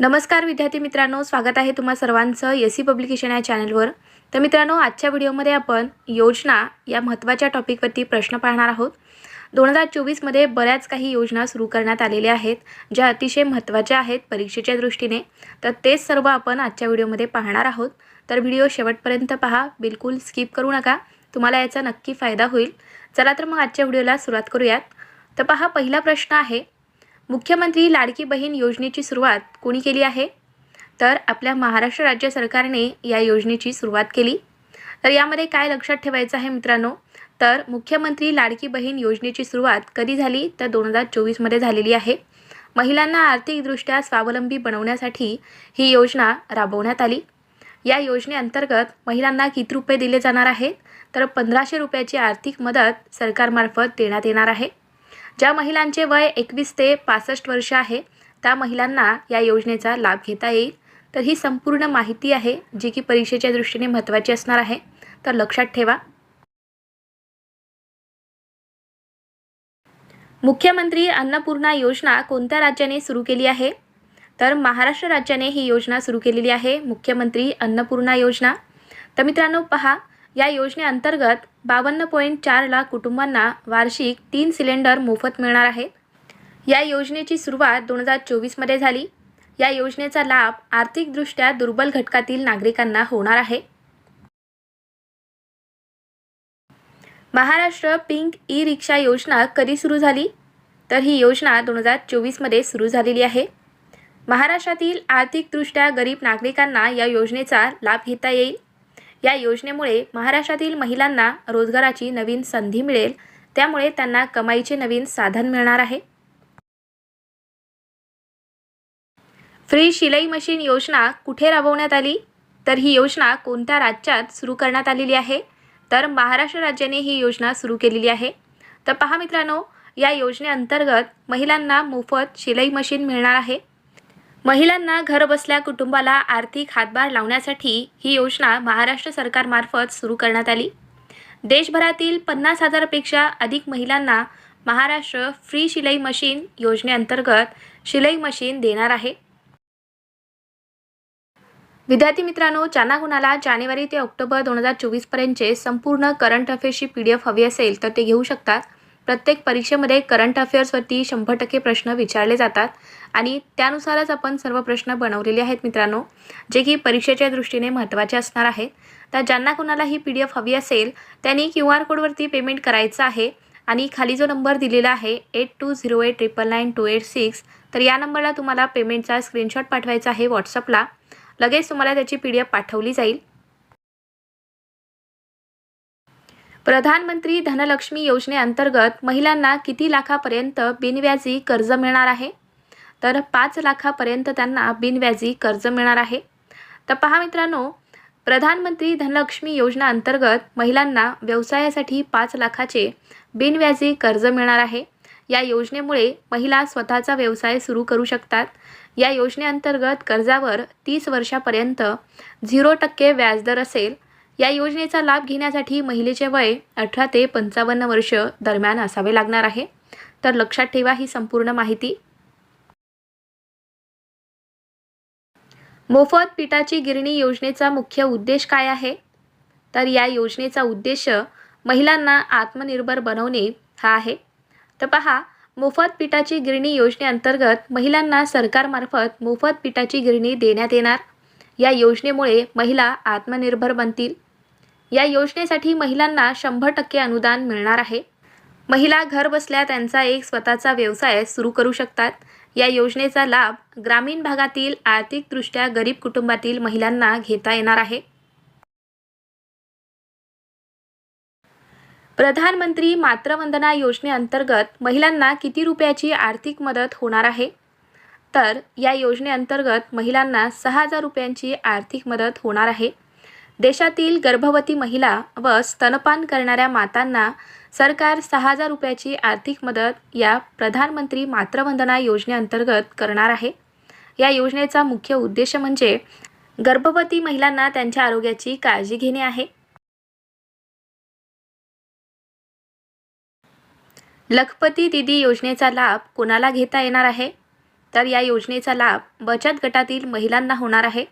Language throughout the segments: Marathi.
नमस्कार विद्यार्थी मित्रांनो स्वागत आहे तुम्हा सर्वांचं एस सी पब्लिकेशन या चॅनलवर. तर मित्रांनो आजच्या व्हिडिओमध्ये आपण योजना या महत्त्वाच्या टॉपिकवरती प्रश्न पाहणार आहोत. दोन हजार चोवीसमध्ये बऱ्याच काही योजना सुरू करण्यात आलेल्या आहेत ज्या अतिशय महत्त्वाच्या आहेत परीक्षेच्या दृष्टीने. तर तेच सर्व आपण आजच्या व्हिडिओमध्ये पाहणार आहोत. तर व्हिडिओ शेवटपर्यंत पहा बिलकुल स्किप करू नका तुम्हाला याचा नक्की फायदा होईल. चला तर मग आजच्या व्हिडिओला सुरुवात करूयात. तर पहा पहिला प्रश्न आहे मुख्यमंत्री लाडकी बहीण योजनेची सुरुवात कोणी केली आहे? तर आपल्या महाराष्ट्र राज्य सरकारने या योजनेची सुरुवात केली. तर यामध्ये काय लक्षात ठेवायचं आहे मित्रांनो? तर मुख्यमंत्री लाडकी बहीण योजनेची सुरुवात कधी झाली? तर दोन हजार चोवीसमध्ये झालेली आहे. महिलांना आर्थिकदृष्ट्या स्वावलंबी बनवण्यासाठी ही योजना राबवण्यात आली. या योजनेअंतर्गत महिलांना किती रुपये दिले जाणार आहेत? तर पंधराशे रुपयाची आर्थिक मदत सरकारमार्फत देण्यात येणार आहे. ज्या महिलांचे वय एकवीस ते पासष्ट वर्ष आहे त्या महिलांना या योजनेचा लाभ घेता येईल. तर ही संपूर्ण माहिती आहे जी की परीक्षेच्या दृष्टीने महत्त्वाची असणार आहे. तर लक्षात ठेवा. मुख्यमंत्री अन्नपूर्णा योजना कोणत्या राज्याने सुरू केली आहे? तर महाराष्ट्र राज्याने ही योजना सुरू केलेली आहे मुख्यमंत्री अन्नपूर्णा योजना. तर मित्रांनो पहा या योजनेअंतर्गत बावन्न पॉईंट चार लाख कुटुंबांना वार्षिक तीन सिलेंडर मोफत मिळणार आहेत या योजनेची सुरुवात दोन हजार चोवीसमध्ये झाली. या योजनेचा लाभ आर्थिकदृष्ट्या दुर्बल घटकातील नागरिकांना होणार आहे. महाराष्ट्र पिंक ई रिक्षा योजना कधी सुरू झाली? तर ही योजना दोन हजार चोवीसमध्ये सुरू झालेली आहे. महाराष्ट्रातील आर्थिकदृष्ट्या गरीब नागरिकांना या योजनेचा लाभ घेता येईल. या योजनेमुळे महाराष्ट्रातील महिलांना रोजगाराची नवीन संधी मिळेल. त्यामुळे त्यांना कमाईचे नवीन साधन मिळणार आहे. फ्री शिलाई मशीन योजना कुठे राबवण्यात आली? तर ही योजना कोणत्या राज्यात सुरू करण्यात आलेली आहे? तर महाराष्ट्र राज्याने ही योजना सुरू केलेली आहे. तर पहा मित्रांनो या योजनेअंतर्गत महिलांना मोफत शिलाई मशीन मिळणार आहे. महिलांना घरबसल्या कुटुंबाला आर्थिक हातभार लावण्यासाठी ही योजना महाराष्ट्र सरकारमार्फत सुरू करण्यात आली. देशभरातील पन्नास हजारपेक्षा अधिक महिलांना महाराष्ट्र फ्री शिलाई मशीन योजनेअंतर्गत शिलाई मशीन देणार आहे. विद्यार्थी मित्रांनो ज्यांना कुणाला जानेवारी ते ऑक्टोबर दोन हजार चोवीसपर्यंतचे संपूर्ण करंट अफेअर्सची पी डी एफ हवी असेल तर ते घेऊ शकतात. प्रत्येक परीक्षेमध्ये करंट अफेअर्सवरती शंभर टक्के प्रश्न विचारले जातात. आणि त्यानुसारच आपण सर्व प्रश्न बनवलेले आहेत मित्रांनो जे की परीक्षेच्या दृष्टीने महत्त्वाचे असणार आहेत तर ज्यांना कुणाला ही पी डी एफ हवी असेल त्यांनी क्यू आर कोडवरती पेमेंट करायचं आहे. आणि खाली जो नंबर दिलेला आहे eight two zero eight triple nine two eight six तर या नंबरला तुम्हाला पेमेंटचा स्क्रीनशॉट पाठवायचा आहे व्हॉट्सअपला. लगेच तुम्हाला त्याची पी डी एफ पाठवली जाईल. प्रधानमंत्री धनलक्ष्मी योजनेअंतर्गत महिलांना किती लाखापर्यंत बिनव्याजी कर्ज मिळणार आहे? तर पाच लाखापर्यंत त्यांना बिनव्याजी कर्ज मिळणार आहे. तर पहा मित्रांनो प्रधानमंत्री धनलक्ष्मी योजना अंतर्गत महिलांना व्यवसायासाठी पाच लाखाचे बिनव्याजी कर्ज मिळणार आहे. या योजनेमुळे महिला स्वतःचा व्यवसाय सुरू करू शकतात. या योजनेअंतर्गत कर्जावर तीस वर्षापर्यंत झिरो टक्के व्याजदर असेल या योजनेचा लाभ घेण्यासाठी महिलेचे वय अठरा ते पंचावन्न वर्ष दरम्यान असावे लागणार आहे. तर लक्षात ठेवा ही संपूर्ण माहिती. मोफत पिठाची गिरणी योजनेचा मुख्य उद्देश काय आहे? तर या योजनेचा उद्देश महिलांना आत्मनिर्भर बनवणे हा आहे. तर पहा मोफत पिठाची गिरणी योजनेअंतर्गत महिलांना सरकारमार्फत मोफत पिठाची गिरणी देण्यात येणार. या योजनेमुळे महिला आत्मनिर्भर बनतील. या योजनेसाठी महिलांना शंभर टक्के अनुदान मिळणार आहे. महिला घर बसल्या त्यांचा एक स्वतःचा व्यवसाय सुरू करू शकतात. या योजनेचा लाभ ग्रामीण भागातील आर्थिकदृष्ट्या गरीब कुटुंबातील महिलांना घेता येणार आहे. प्रधानमंत्री मातृवंदना योजनेअंतर्गत महिलांना किती रुपयाची आर्थिक मदत होणार आहे? तर या योजनेअंतर्गत महिलांना सहा हजार रुपयांची आर्थिक मदत होणार आहे. देशातील गर्भवती महिला व स्तनपान करणाऱ्या मातांना सरकार सहा हजार रुपयाची आर्थिक मदत या प्रधानमंत्री मातृवंदना योजनेअंतर्गत करणार आहे. या योजनेचा मुख्य उद्देश म्हणजे गर्भवती महिलांना त्यांच्या आरोग्याची काळजी घेणे आहे. लखपती दिदी योजनेचा लाभ कोणाला घेता येणार आहे? तर या योजनेचा लाभ बचत गटातील महिलांना होणार आहे.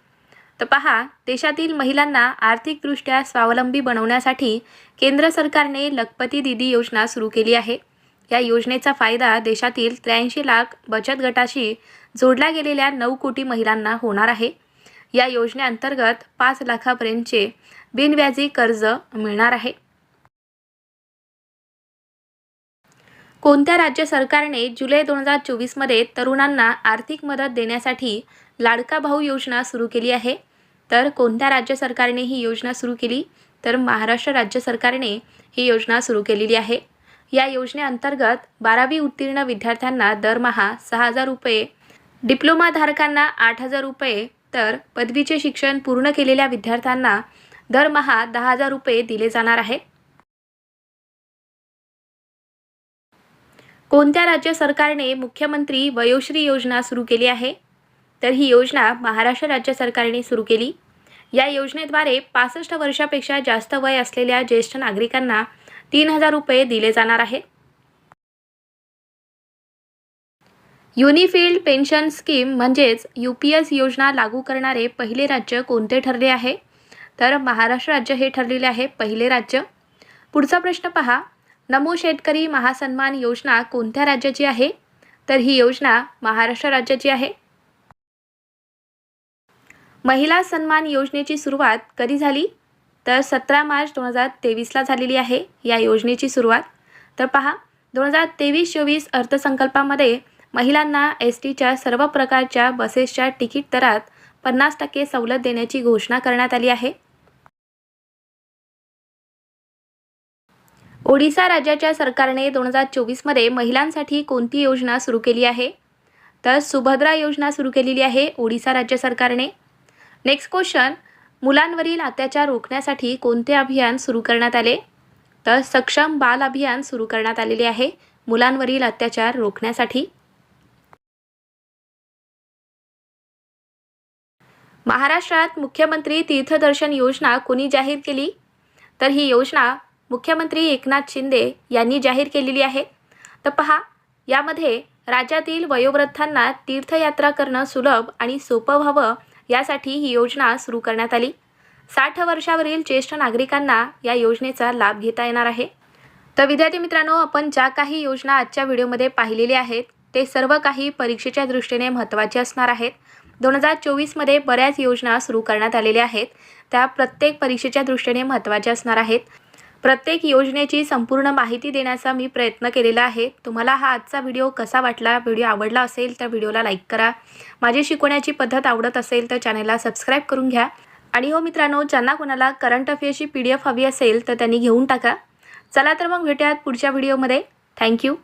तर पहा देशातील महिलांना आर्थिकदृष्ट्या स्वावलंबी बनवण्यासाठी केंद्र सरकारने लखपती दिदी योजना सुरू केली आहे. या योजनेचा फायदा देशातील त्र्याऐंशी लाख बचत गटाशी जोडल्या गेलेल्या नऊ कोटी महिलांना होणार आहे. या योजनेअंतर्गत पाच लाखापर्यंतचे बिनव्याजी कर्ज मिळणार आहे. कोणत्या राज्य सरकारने जुलै दोन हजार चोवीसमध्ये तरुणांना आर्थिक मदत देण्यासाठी लाडका भाऊ योजना सुरू केली आहे? तर कोणत्या राज्य सरकारने ही योजना सुरू केली? तर महाराष्ट्र राज्य सरकारने ही योजना सुरू केलेली आहे. या योजनेअंतर्गत बारावी उत्तीर्ण विद्यार्थ्यांना दरमहा सहा हजार रुपये डिप्लोमाधारकांना आठ हजार रुपये तर पदवीचे शिक्षण पूर्ण केलेल्या विद्यार्थ्यांना दरमहा दहा हजार रुपये दिले जाणार आहेत कोणत्या राज्य सरकारने मुख्यमंत्री वयोश्री योजना सुरू केली आहे? तर ही योजना महाराष्ट्र राज्य सरकारने सुरू केली. या योजनेद्वारे पासष्ट वर्षापेक्षा जास्त वय असलेल्या ज्येष्ठ नागरिकांना तीन हजार रुपये दिले जाणार आहे. युनिफिल्ड पेन्शन स्कीम म्हणजेच यू पी एस योजना लागू करणारे पहिले राज्य कोणते ठरले आहे? तर महाराष्ट्र राज्य हे ठरलेले आहे पहिले राज्य. पुढचा प्रश्न पहा. नमो शेतकरी महासन्मान योजना कोणत्या राज्याची आहे? तर ही योजना महाराष्ट्र राज्याची आहे. महिला सन्मान योजनेची सुरुवात कधी झाली? तर सतरा मार्च दोन हजार तेवीसला झालेली आहे या योजनेची सुरुवात. तर पहा दोन हजार तेवीस चोवीस अर्थसंकल्पामध्ये महिलांना एस टीच्या सर्व प्रकारच्या बसेसच्या तिकीट दरात पन्नास टक्के सवलत देण्याची घोषणा करण्यात आली आहे. ओडिसा राज्याच्या सरकारने दोन हजार चोवीसमध्ये महिलांसाठी कोणती योजना सुरू केली आहे? तर सुभद्रा योजना सुरू केलेली आहे ओडिसा राज्य सरकारने. नेक्स्ट क्वेश्चन मुलांवरील अत्याचार रोखण्यासाठी कोणते अभियान सुरू करण्यात आले? तर सक्षम बाल अभियान सुरू करण्यात आलेले आहे. मुलांवरील अत्याचार रोखण्यासाठी. महाराष्ट्रात मुख्यमंत्री तीर्थदर्शन योजना कोणी जाहीर केली? तर ही योजना मुख्यमंत्री एकनाथ शिंदे यांनी जाहीर केलेली आहे. तर पहा यामध्ये राज्यातील वयोवृद्धांना तीर्थयात्रा करणं सुलभ आणि सोपं व्हावं यासाठी ही योजना सुरू करण्यात आली. साठ वर्षावरील ज्येष्ठ नागरिकांना या योजनेचा लाभ घेता येणार आहे. तर विद्यार्थी मित्रांनो आपण ज्या काही योजना आजच्या व्हिडिओमध्ये पाहिलेल्या आहेत ते सर्व काही परीक्षेच्या दृष्टीने महत्त्वाचे असणार आहेत. दोन हजार चोवीसमध्ये बऱ्याच योजना सुरू करण्यात आलेल्या आहेत. त्या प्रत्येक परीक्षेच्या दृष्टीने महत्त्वाच्या असणार आहेत. प्रत्येक योजनेची संपूर्ण माहिती देण्याचा मी प्रयत्न केलेला आहे. तुम्हाला हा आजचा व्हिडिओ कसा वाटला व्हिडिओ आवडला असेल तर व्हिडिओला लाईक करा. माझी शिकवण्याची पद्धत आवडत असेल तर चॅनलला सबस्क्राईब करून घ्या. आणि हो मित्रांनो ज्यांना कोणाला करंट अफेअर्सची पी डी एफ हवी असेल तर त्यांनी घेऊन टाका. चला तर मग भेटूयात पुढच्या व्हिडिओमध्ये. थँक्यू